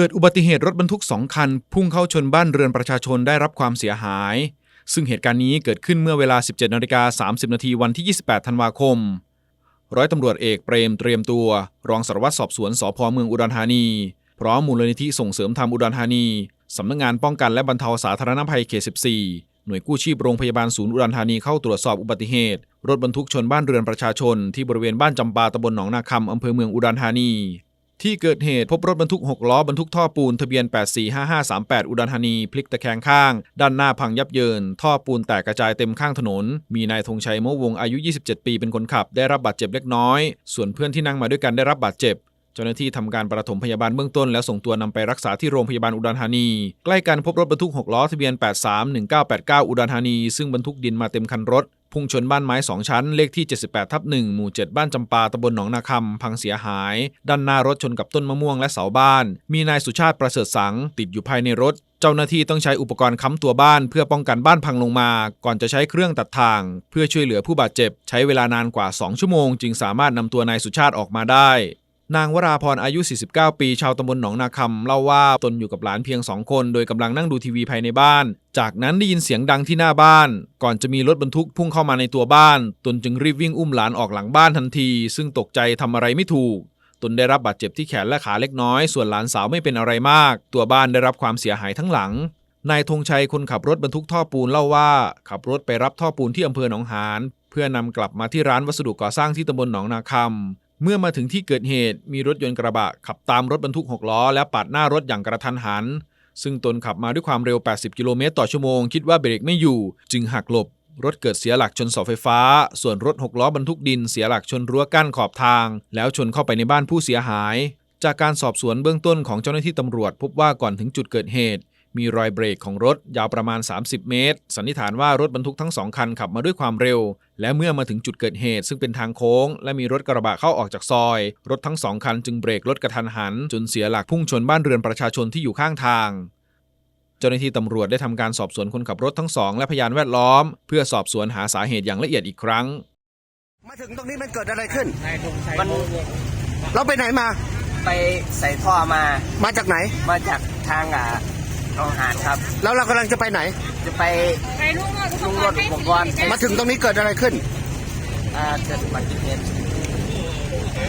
เกิดอุบัติเหตุรถบรรทุกสองคัน พุ่งเข้าชนบ้านเรือนประชาชนได้รับความเสียหาย ซึ่งเหตุการณ์นี้เกิดขึ้นเมื่อเวลา 17นาฬิกา30 นาทีวันที่ 28 ธันวาคม ร้อยตำรวจเอกเปรมเตรียมตัว รองสารวัตรสอบสวนสพเมืองอุดรธานี พร้อมมูลนิธิส่งเสริมธรรมอุดรธานี สำนักงานป้องกันและบรรเทาสาธารณภัยเขต 14 หน่วยกู้ชีพโรงพยาบาลศูนย์อุดรธานีเข้าตรวจสอบอุบัติเหตุ รถบรรทุกชนบ้านเรือนประชาชน ที่บริเวณบ้านจำปาตำบลหนองนาคำอำเภอเมืองอุดรธานี ที่เกิดเหตุพบรถบรรทุก 6 ล้อบรรทุกท่อปูนทะเบียน 845538 อุดรธานี พลิกตะแคงข้าง ด้านหน้าพังยับเยิน ท่อปูนแตกกระจายเต็มข้างถนน มีนายธงชัยโมวงอายุ 27 ปีเป็นคนขับ ได้รับบาดเจ็บเล็กน้อย ส่วนเพื่อนที่นั่งมาด้วยกันได้รับบาดเจ็บเจ้าหน้าที่ทำการประถมพยาบาลเบื้องต้นแล้วส่งตัวนำไปรักษาที่โรงพยาบาลอุดรธานี ใกล้กันพบรถบรรทุก 6 ล้อทะเบียน 831989 อุดรธานี ซึ่งบรรทุกดินมาเต็มคันรถ พุ่งชนบ้านไม้ 2 ชั้น เลขที่ 78ทับ1หมู่ 7 บ้านจำปาตำบลหนองนาคำพังเสียหาย ด้านหน้ารถชนกับต้นมะม่วงและเสาบ้าน มีนายสุชาติประเสริฐสัง ติดอยู่ภายในรถ เจ้าหน้าที่ต้องใช้อุปกรณ์ค้ำตัวบ้าน เพื่อป้องกันบ้านพังลงมา ก่อนจะใช้เครื่องตัดทาง เพื่อช่วยเหลือผู้บาดเจ็บ ใช้เวลานานกว่า 2 ชั่วโมง จึงสามารถนำตัวนายสุชาติออกมาได้ นางวราพรอายุ 49 ปี ชาวตำบลหนองนาคำเล่าว่าตนอยู่กับหลานเพียงสองคน โดยกำลังนั่งดูทีวีภายในบ้าน จากนั้นได้ยินเสียงดังที่หน้าบ้าน ก่อนจะมีรถบรรทุกพุ่งเข้ามาในตัวบ้าน ตนจึงรีบวิ่งอุ้มหลานออกหลังบ้านทันที ซึ่งตกใจทำอะไรไม่ถูก ตนได้รับบาดเจ็บที่แขนและขาเล็กน้อย ส่วนหลานสาวไม่เป็นอะไรมาก ตัวบ้านได้รับความเสียหายทั้งหลังนายธงชัยคนขับรถบรรทุกท่อปูนเล่าว่า ขับรถไปรับท่อปูนที่อำเภอหนองหานเพื่อนำกลับมาที่ร้านวัสดุก่อสร้างที่ตำบลหนองนาคำ เมื่อมาถึงที่เกิดเหตุมีรถยนต์กระบะขับตามรถบรรทุก 6 ล้อ และปาดหน้ารถอย่างกระทันหัน ซึ่งตนขับมาด้วยความเร็ว 80 กิโลเมตรต่อชั่วโมง คิดว่าเบรกไม่อยู่ จึงหักหลบ รถเกิดเสียหลักชนเสาไฟฟ้า ส่วนรถ 6 ล้อบรรทุกดินเสียหลักชนรั้วกั้นขอบทาง แล้วชนเข้าไปในบ้านผู้เสียหาย จากการสอบสวนเบื้องต้นของเจ้าหน้าที่ตำรวจ พบว่าก่อนถึงจุดเกิดเหตุ มีรอยเบรกของรถยาวประมาณ 30 เมตร สันนิษฐานว่ารถบรรทุกทั้งสองคันขับมาด้วยความเร็ว และเมื่อมาถึงจุดเกิดเหตุ ซึ่งเป็นทางโค้ง และมีรถกระบะเข้าออกจากซอย รถทั้งสองคันจึงเบรกรถกระทันหัน จนเสียหลักพุ่งชนบ้านเรือนประชาชนที่อยู่ข้างทางเจ้าหน้าที่ตำรวจได้ทำการสอบสวนคนขับรถทั้งสองและพยานแวดล้อม เพื่อสอบสวนหาสาเหตุอย่างละเอียดอีกครั้ง มาถึงตรงนี้มันเกิดอะไรขึ้นมันเราไปไหนมา ไปใส่ท่อมา มาจากไหน มาจากทางอ่าหนองหาน ครับ แล้วเรากำลังจะไปไหน จะไปไปลุงรถลุงรถอุปกรณ์มาถึงตรงนี้เกิดอะไรขึ้น อ่าเกิดอุบัติเหตุ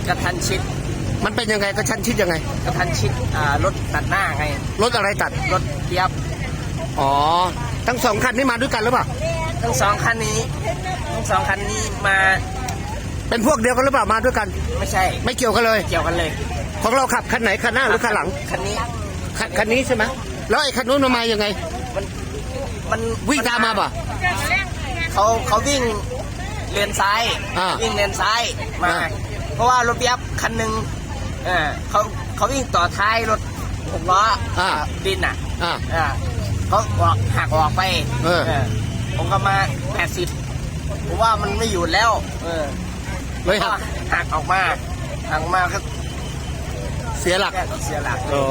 กระทันชิดมันเป็นยังไงกระชั้นชิดยังไง กระทันชิดอ่ารถตัดหน้าไงรถอะไรตัด รถเทียบอ๋อ ทั้งสองคันนี้มาด้วยกันหรือเปล่า ทั้งสองคันนี้ทั้งสองคันนี้มาเป็นพวกเดียวกันหรือเปล่ามาด้วยกัน ไม่ใช่ไม่เกี่ยวกันเลย เกี่ยวกันเลย ของเราขับคันไหนคันหน้าหรือคันหลัง คันนี้คันคันนี้ใช่ไหม แล้วไอ้คันนู้นมันมายังไง มันมันวิ่งตามมาป่ะ เขาเขาวิ่งเลนซ้ายอ่าวิ่งเลนซ้ายมา อ่า เพราะว่ารถเทียบคันหนึ่งเออเขาเขาวิ่งต่อท้ายรถหกล้ออาดินอะอ่า อ่าเขาออกหักออกไปเออ ผมก็มาแปดสิบผมว่ามันไม่อยู่แล้ว เออเลยก็หักหักออกมาหักออกมาก็เสียหลักเสียหลัก อ๋อ